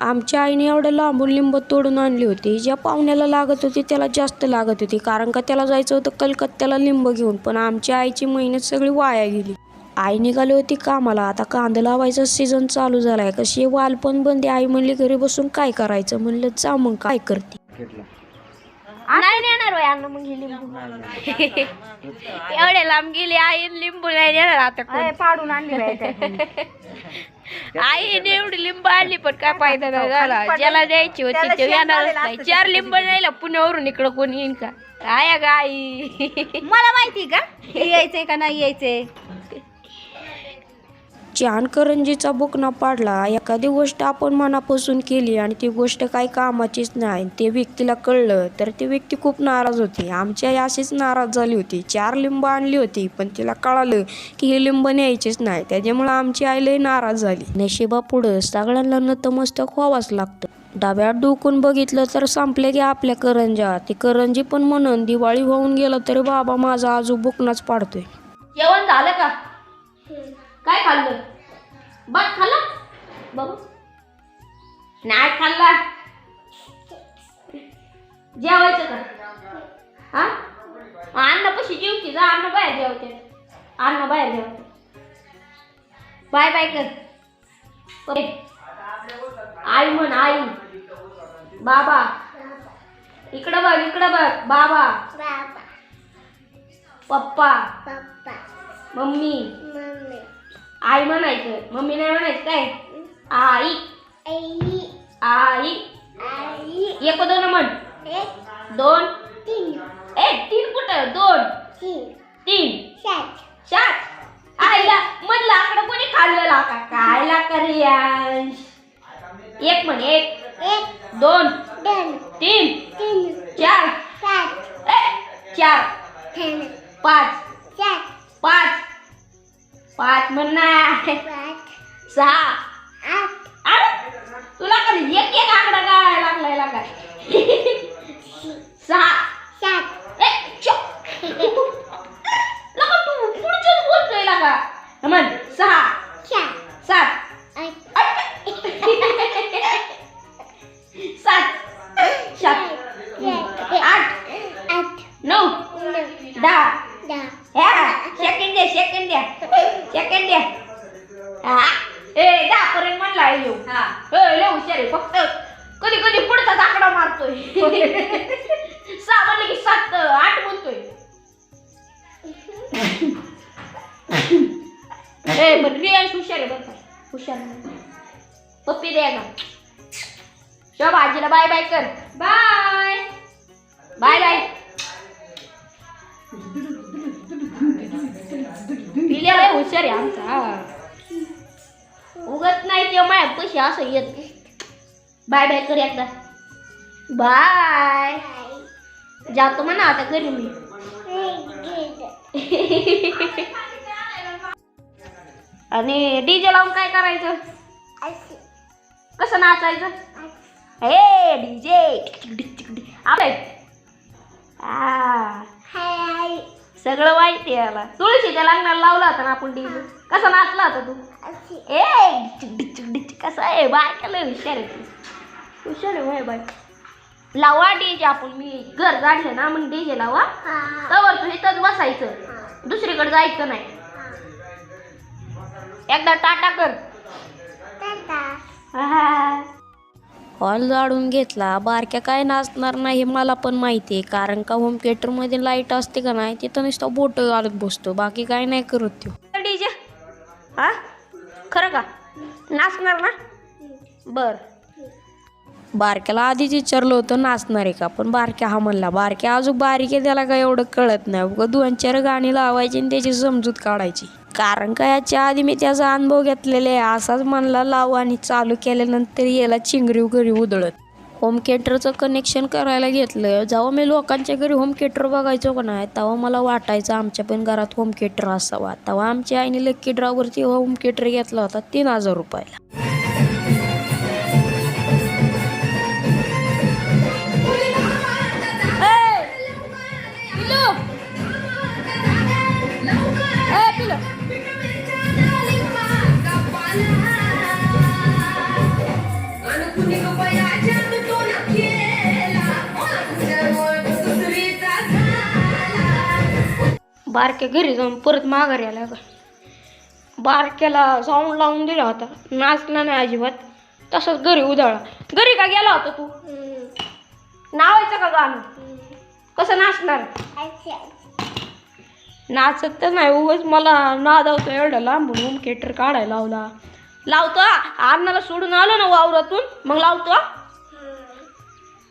आमच्या आईने एवढं लांबून लिंब तोडून आणली होती. ज्या पाहुण्याला लागत होती त्याला जास्त लागत होती. कारण का त्याला जायचं होतं कलकत्त्याला लिंब घेऊन. पण आमच्या आईची मेहनत सगळी वाया गेली. आई निघाली होती कामाला. आता कांदा लावायचा सीझन चालू झालाय. कशी वाल पण बंद. आई म्हणली घरी बसून काय करायचं? म्हणलं जा मग काय करते? घेतला नाही नेणार बाई अन्न मग ही लिंबू. एवढे लांब गेली आई लिंबू नाही नेणार आता कोण. पाडून आणली आईने एवढी लिंबू आणली पण काय फायदा नाही झाला? ज्याला द्यायची होती ते येणारच नाही. चार लिंब न्यायला पुण्यावरून इकडं कोणी येईन का? आया ग आई. मला माहिती का? हे यायचंय का नाही यायचंय? छान करंजीचा बुकना पाडला एखादी गोष्ट आपण मनापासून केली आणि ती गोष्ट काही कामाचीच नाही ते व्यक्तीला कळलं तर ती व्यक्ती खूप नाराज होती. आमची आई अशीच नाराज झाली होती. चार लिंब आणली होती पण तिला कळालं की हे लिंब न्यायचीच नाही. त्याच्यामुळं आमची आई लई नाराज झाली. नशिबा पुढं सगळ्यांना नतमस्तक व्हावाच लागतं. डाव्यात डोकून बघितलं तर संपले की आपल्या करंजा. ती करंजी पण म्हणून दिवाळी होऊन गेलं तरी बाबा माझा आजू बुकनाच पाडतोय. जेवण झालं का? काय खाल्लं? बघ खाल्लं? बघू नाही खाल्ला. जेवायचं का? हा? अन्न पशी जेवती जा अन्न बाहेर जेवते. अन्न बाहेर जेवते. बाय बाय कर. आई म्हण आई. बाबा. इकडं बघ इकडं बघ. बाबा. पप्पा. मम्मी. आई म्हणायचं मम्मी नाही म्हणायचं काय? आई. आई. एक दोन म्हण. दोन. ए तीन कुठं? दोन. तीन. सात. आईला म्हणलं आकडं कोणी खाल्लेला का? काय ला रियांश एक म्हण एक. दोन. तीन. चार. ए चार. पाच. पाच. पाच म्हण ना सहा. आठ तुला कधी एक एक आकडा काय लागलाय काय सहा. ए चुप लगा तू पुढचंच बोलतोय लगा. म्हण सहा. ए पण रियांश हुशार आहे बरं हुशार नाही. पप्पी द्या का शोभा आजीला बाय बाय कर. बाय बाय बाय पिल्या लय हुशार आहे आमचा उगत नाही ते माया पैसे असं येत बाय बाय कर एकदा. बाय जातो म्हणा आता घरी मी. आणि डीजे लावून काय करायचं? कसं नाचायचं? हे डीजे आपले. सगळं माहिती आहे याला. तुळशीच्या लग्नाला लावला होता ना आपण डीजे कसा नाचला होता तू? ए डिचिक कसं आहे बाय केलं हुशार आहे तू. हुशार आहे बाय बाय. लावा डीजे आपण. मी घर काढलं ना मग डीजे लावा. तवर तू इथंच बसायचं. दुसरीकडे जायचं नाही. एकदा टाटा कर. हा. हॉल जाळून घेतला. बारक्या काय नाचणार नाही हे मला पण माहिती आहे कारण का होम थिएटरमध्ये लाइट असते का नाही तिथं नुसतं बोट घालत बसतो. बाकी काय नाही करत तो डीजे हा? खरं का? नाचणार ना? बर. बारक्याला आधीच विचारलं होतं नाचणार आहे का? पण बारक्या हा म्हणला बारक्या अजून बारीक आहे त्याला काय एवढं कळत नाही. उगा दोन चार गाणी लावायची आणि त्याची समजूत काढायची. कारण का याच्या आधी मी त्याचा अनुभव घेतलेला आहे. असाच म्हणला लावू आणि चालू केल्यानंतर याला चिंगरीव घरी उधळत. होम थिएटरचं कनेक्शन करायला घेतलं. जेव्हा मी लोकांच्या घरी होम थिएटर बघायचो का नाही तेव्हा मला वाटायचं आमच्या पण घरात होम थिएटर असावा. तेव्हा आमच्या आईने लक्की ड्रावरती होम थिएटर घेतला होता तीन हजार रुपयाला. बारक्या घरी जाऊन परत माघारी आला का बारक्याला साऊंड लावून दिला होता. नाचला नाही अजिबात. तसंच घरी उधळला. घरी का गेला होता तू? नावायचं का गाणं? कसं नाचणार? नाचत तर नाही उगाच. मला नादावतो एवढं लांबून थिएटर काढायला लावला. लावतो. अण्णाला सोडून आलो ना वावरातून. मग लावतो.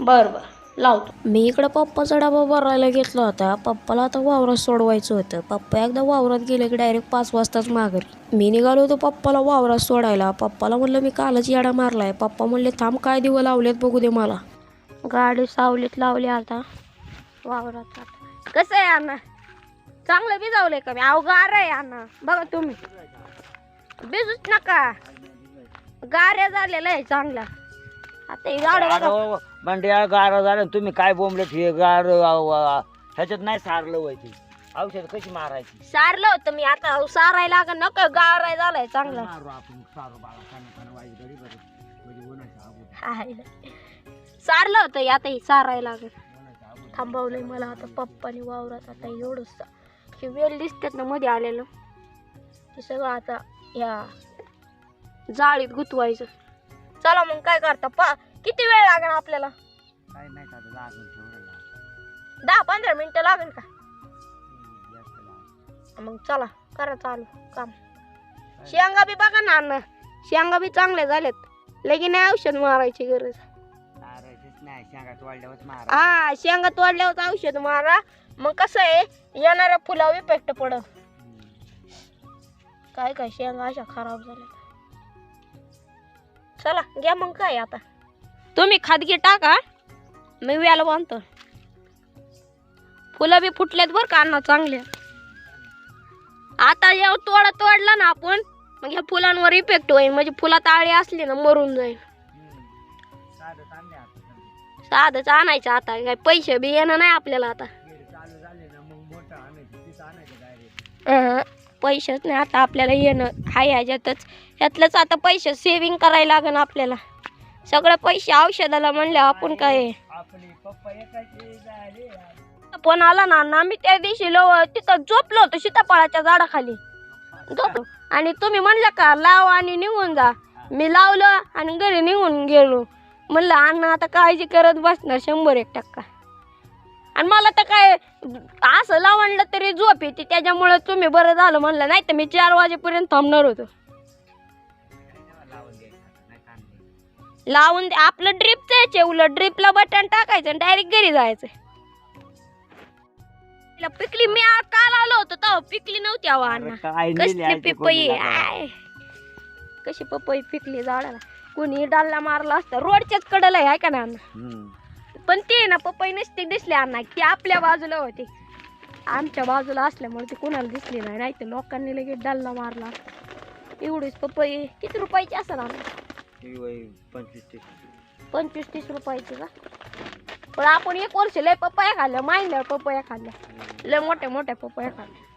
बरं बरं. लावतो. मी इकडं पप्पाचा डबा भरायला घेतला होता. पप्पाला आता वावरात सोडवायचं होतं. पप्पा एकदा वावरात गेले की डायरेक्ट पाच वाजताच माघारी. मी निघालो होतो पप्पाला वावरात सोडायला. पप्पाला म्हणलं मी कालच येडा मारलाय. पप्पा म्हणले थांब काय दिवं लावलेत बघू दे मला. गाडी सावलीत लावली आता. वावरात. कसं आहे अण्णा? चांगलं भिजावलंय का? मी अवगार आहे अण्णा. बघा तुम्ही. भिजूच नका. गाऱ्या झालेल्या आहे चांगल्या. आता गाड बंड्या गार झालं तुम्ही काय बोंबलत हे गार ह्याच्यात नाही सारलं व्हायची औषध कशी मारायची? सारलं होतं मी आता सारायला लागा नका गाराय झालाय चांगला. मारू आपण सारू बाळा काना काना वाई गडी बरं. म्हणजे उन्हाच्या अगोदर. हाय. सारलं होतं हे आता हे सारायला लागेल. उन्हाच्या अगोदर थांबवलंय मला आता पप्पानी वावरात आता एवढंच हे वेल दिसतात ना मध्ये आलेलं. ते सगळं आता या जाळीत गुतवायचं. चला मग काय करता पा किती वेळ लागेल आपल्याला? काय नाही का आता लागून ठेवलं लागून. दहा पंधरा मिनिटं लागेल का? हम्म, जास्त लागून. मग चला करा चालू काम. शेंगा बी बघा ना अण्णा. शेंगा बी चांगल्या झाल्यात. लगीन नाही औषध मारायची गरज. मारायचंच नाही शेंगात वाढल्यावर मारा. हा शेंगा तोडल्यावर औषध मारा. मग कसं आहे येणाऱ्या फुलावर इफेक्ट पड. काय काय शेंगा अशा खराब झाल्या चला घ्या मग काय आता. तुम्ही खादगी टाका. मी व्याला बांधतो. फुलं बी फुटल्यात बरं का अण्णा चांगले. आता जेव्हा तोडा तोडला ना आपण मग ह्या फुलांवर इफेक्ट होईल. म्हणजे फुलात आळी असली ना मरून जाईल. साधंच आणायचं आता. काय पैसे बी येणं नाही आपल्याला आता. पैसेच नाही आता आपल्याला येणं. हाय ह्याच्यातच. ह्यातलंच आता पैसे सेविंग करायला लागेल आपल्याला. सगळे पैसे औषधाला म्हणले आपण काय? फोन आला ना ना मी त्या दिवशी लो तिथं झोपलो होतो सीताफळाच्या झाडाखाली. झोपलो आणि तुम्ही म्हणलं का लाव आणि निघून जा. मी लावलं आणि घरी निघून गेलो. म्हणलं अण्णा आता काळजी करत बसणार शंभर एक टक्का. आणि मला तर काय असं लावणलं तरी झोप येते त्याच्यामुळे तुम्ही बरं झालं म्हणलं. नाही तर मी चार वाजेपर्यंत थांबणार होतो. लावून दे. आपलं ड्रिपचं यायचे उलट ड्रिपला बटन टाकायचं आणि डायरेक्ट घरी जायचं. पिकली मी काल आलो होतो? तेव्हा पिकली नव्हती काय कसली आहे ते पिपई? आय. कशी पपई पिकली झाडाला. कोणी डालला मारला असता. रोडच्याच कडला आहे का ना. पण ते ना पपई नसते दिसले अण्णा. ती आपल्या बाजूला होती. आमच्या बाजूला असल्यामुळे ती कोणाला दिसली नाही. नाही तर लोकांनी लगेच डालला मारला. एवढीच पपई किती रुपयाची असेल ही वय पंचवीस तीस. पंचवीस तीस रुपयाची का? पण आपण एक वर्ष लय पपया खाल्ल्या महिन्यावर पपया खाल्ल्या. लय मोठ्या मोठ्या पपया खाल्ल्या.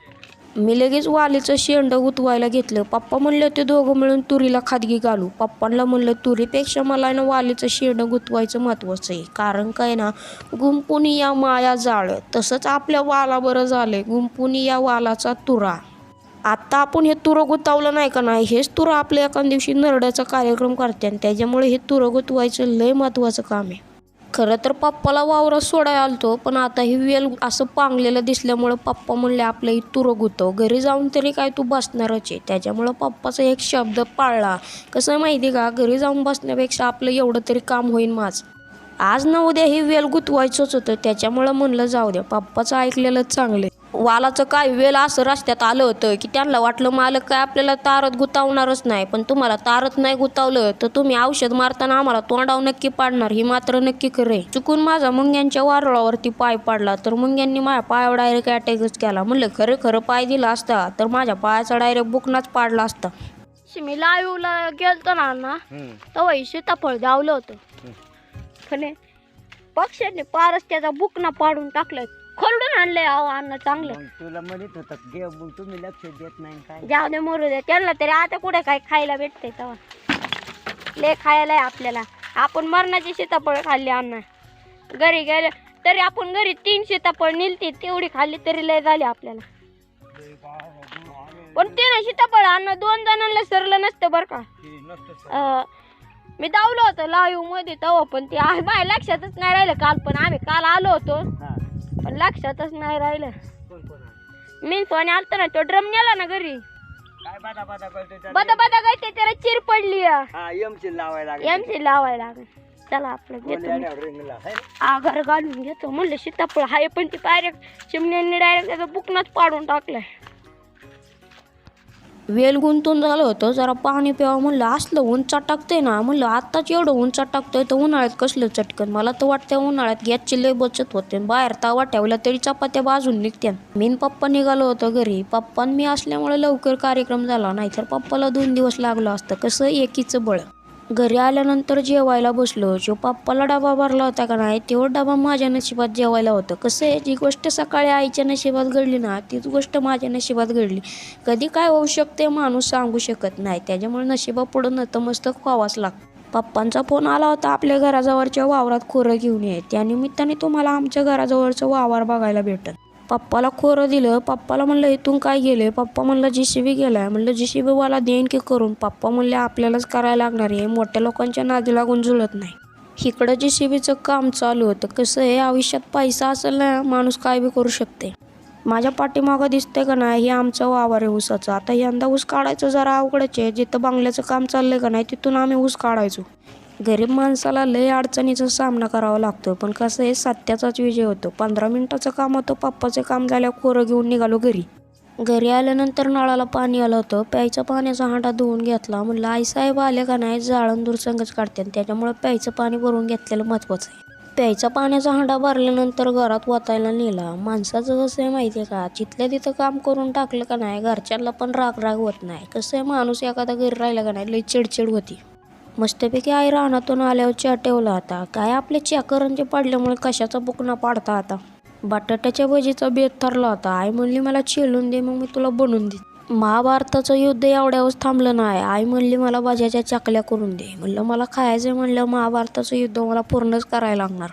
मी लगेच वालीचं शेंड गुतवायला घेतलं. पप्पा म्हणले ते दोघं मिळून तुरीला खादगी घालू. पप्पांना म्हणलं तुरीपेक्षा मला ना वालीचं शेंड गुतवायचं महत्त्वाचं आहे. कारण काय ना गुंपुनी या माया जाळ. तसंच आपल्या वाला बरं झालंय. गुंपुनी या वालाचा तुरा. आत्ता आपण हे तुरं गुतावलं नाही का नाही? हेच तुरं आपल्या एका दिवशी नरड्याचा कार्यक्रम करते आणि त्याच्यामुळे हे तुरं गुतवायचं लय महत्त्वाचं काम आहे. खरं तर पप्पाला वावरात सोडायला आलतो पण आता ही वेल असं पांगलेलं दिसल्यामुळं पप्पा म्हणले आपलं ही तुरं गुतव. घरी जाऊन तरी काय तू बसणारच आहे. त्याच्यामुळं पप्पाचा एक शब्द पाळला. कसं आहे माहिती का? घरी जाऊन बसण्यापेक्षा आपलं एवढं तरी काम होईल माझं. आज ना उद्या ही वेल गुतवायचंच होतं. त्याच्यामुळं म्हणलं जाऊ द्या पप्पाचं ऐकलेलं चांगलं वालाचं काय वेल असं रस्त्यात आलं होतं की त्यांना वाटलं मालक काय आपल्याला तारत गुतावणारच नाही पण तुम्हाला तारत नाही गुतावलं तर तुम्ही औषध मारताना आम्हाला तोंडाव नक्की पाडणार ही मात्र नक्की खरे चुकून माझा मुंग्यांच्या वारुळावरती पाय पाडला तर मुंग्यांनी माझ्या पायावर डायरेक्ट अटॅकच केला. म्हणलं खरं खरं पाय दिला असता तर माझ्या पायाचा डायरेक्ट बुकनाच पाडला असता. मी लाईव्हला गेलतो ना हम्म. तेव्हा सीताफळ धावलं होतं. पण पक्ष्याने पारच त्याचा बुकना पाडून टाकलाय खोलून आणलंय अहो अण्णा चांगलं. मग तुला म्हणत होता घे मग तुम्ही लक्ष देत नाही काय? जाऊ दे मरू दे. त्यांना तरी आता कुठे काय खायला भेटतंय तेव्हा. ले खायला आहे आपल्याला. आपण मरणाची सीताफळ खाल्ली अण्णा. घरी गेले तरी आपण घरी तीन सीताफळ निलती तेवढी खाल्ली तरी लय झाली आपल्याला. पण तीन सीताफळ अन्न दोन जणांना सरलं नसतं बरं का. अं, मी दावलं होतं लाईव्हमध्ये तेव्हा पण ते आहे बाय लक्षातच नाही राहिलं काल पण आम्ही काल आलो होतो. पण लक्षातच नाही राहिलं मी सोने आलतो ना तो ड्रम नेला ना घरी काय बादा बादा करतोय त्याला? बदा बदा काय त्याला चिर पडली हा एमची लावायला लागेल. एम सी लावायला लागेल चला आपलं घेतो मी. येण्यावर रिंगला, है ना? आगर घालून घेतो म्हणलं सीताफळ हाय पण ती डायरेक्ट चिमण्यांनी डायरेक्ट त्याचा बुकनाच पाडून टाकलाय वेल गुंतून झालं होतं जरा पाणी प्यावं म्हणलं असलं ऊन चटकतंय ना म्हणलं आत्ताच एवढं ऊन चटकतंय तर उन्हाळ्यात कसलं चटकन? मला तर वाटतं उन्हाळ्यात गॅसची लय बचत होते. बाहेर तवा ठेवला तरी चपात्या बाजून निघत्या. मी पप्पा निघालो होतो घरी. पप्पा मी असल्यामुळे लवकर कार्यक्रम झाला नाहीतर पप्पाला दोन दिवस लागलं असतं. कसं एकीचं बळ? घरी आल्यानंतर जेवायला बसलो. जो पप्पाला डबा भरला होता का नाही तेव्हा डबा माझ्या नशिबात जेवायला होतं. कसं आहे जी गोष्ट सकाळी आईच्या नशिबात घडली ना तीच गोष्ट माझ्या नशिबात घडली. कधी काय होऊ शकते माणूस सांगू शकत नाही. त्याच्यामुळे नशिबापुढं नतमस्तक व्हावाच लागतं. पप्पांचा फोन आला होता आपल्या घराजवळच्या वावरात खोरं घेऊन ये. त्यानिमित्ताने तुम्हाला आमच्या घराजवळचं वावर बघायला भेटत पप्पाला खोरं दिलं पप्पाला म्हणलं इथून काय गेलं पप्पा म्हणलं जी सी बी गेलाय. म्हणलं जी सी बीवाला देईन की करून? पप्पा म्हणले आपल्यालाच करायला लागणार आहे. मोठ्या लोकांच्या नादी लागून जुळत नाही. इकडं जी सी बीचं काम चालू होतं. कसं आहे आयुष्यात पैसा असेल ना माणूस काय बी करू शकते. माझ्या पाठीमागं दिसते का नाही हे आमचं वावर आहे ऊसाचं. आता यंदा ऊस काढायचं जरा अवघडच आहे. जिथं बांगल्याचं काम चाललंय का नाही तिथून आम्ही ऊस काढायचो. गरीब माणसाला लय अडचणीचा सामना करावा लागतो. पण कसं आहे सत्याचाच विजय होतो. पंधरा मिनिटाचं काम होतं पप्पाचं काम झाल्यावर खोरं घेऊन निघालो घरी. घरी आल्यानंतर नळाला पाणी आलं होतं. प्यायचा पाण्याचा हांडा धुवून घेतला. म्हणलं आईसाहेब आले का नाही? जाळण दूरसंगच काढते. त्याच्यामुळे प्यायचं पाणी भरून घेतलेलं महत्त्वाचं आहे. प्यायचा पाण्याचा हांडा भरल्यानंतर घरात वाचायला नेला. माणसाचं कसं आहे माहिती आहे का? जिथल्या तिथं काम करून टाकलं का नाही घरच्यांना पण राग राग होत नाही. कसं आहे माणूस एखादा घरी राहिला का नाही लई चिडचिड होती. मस्तपैकी आई रानातून आल्यावर चहा ठेवला होता. काय आपले चॅकरंजे पडल्यामुळे कशाचा बुकना पाडता आता? बटाट्याच्या भजीचा बेत ठरला होता. आई म्हणली मला चिलून दे मग मी तुला बनवून दे महाभारताचं युद्ध एवढ्यावर थांबलं नाही. आई म्हणली मला भाज्याच्या चकल्या करून दे. म्हणलं मला खायचं म्हणलं महाभारताचं युद्ध मला पूर्णच करायला लागणार.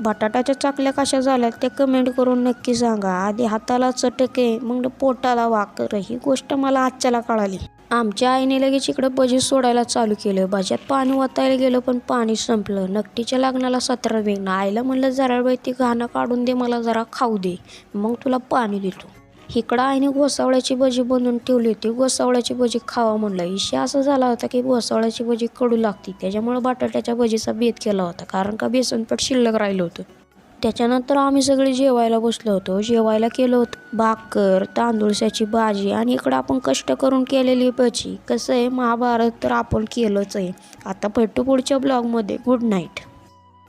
बटाट्याच्या चकल्या कशा झाल्या ते कमेंट करून नक्की सांगा. आधी हाताला चटके मग पोटाला वाकर. ही गोष्ट मला आजच्याला कळाली. आमच्या आईने लगेच इकडं भजी सोडायला चालू केलं. भज्यात पाणी ओतायला गेलं पण पाणी संपलं. नकटीच्या लग्नाला सतरा वेगनं आईला म्हणलं जरा बाई ती घाणं काढून दे मला जरा खाऊ दे. मग तुला पाणी देतो. इकडं आईने घोसावळ्याची भजी बनवून ठेवली होती. घोसावळ्याची भजी खावा म्हणलं. इशे असं झाला होता की घोसावळ्याची भजी कडू लागती. त्याच्यामुळे बटाट्याच्या भजीचा बेत केला होता. कारण का बेसनपीठ शिल्लक राहिलं होतं. त्याच्यानंतर आम्ही सगळे जेवायला बसलो होतो. जेवायला केलं होतं. भाकर तांदूळशाची भाजी आणि इकडं आपण कष्ट करून केलेली भजी. कसं आहे महाभारत तर आपण केलंच आहे. आता भेटू पुढच्या ब्लॉगमध्ये गुड नाईट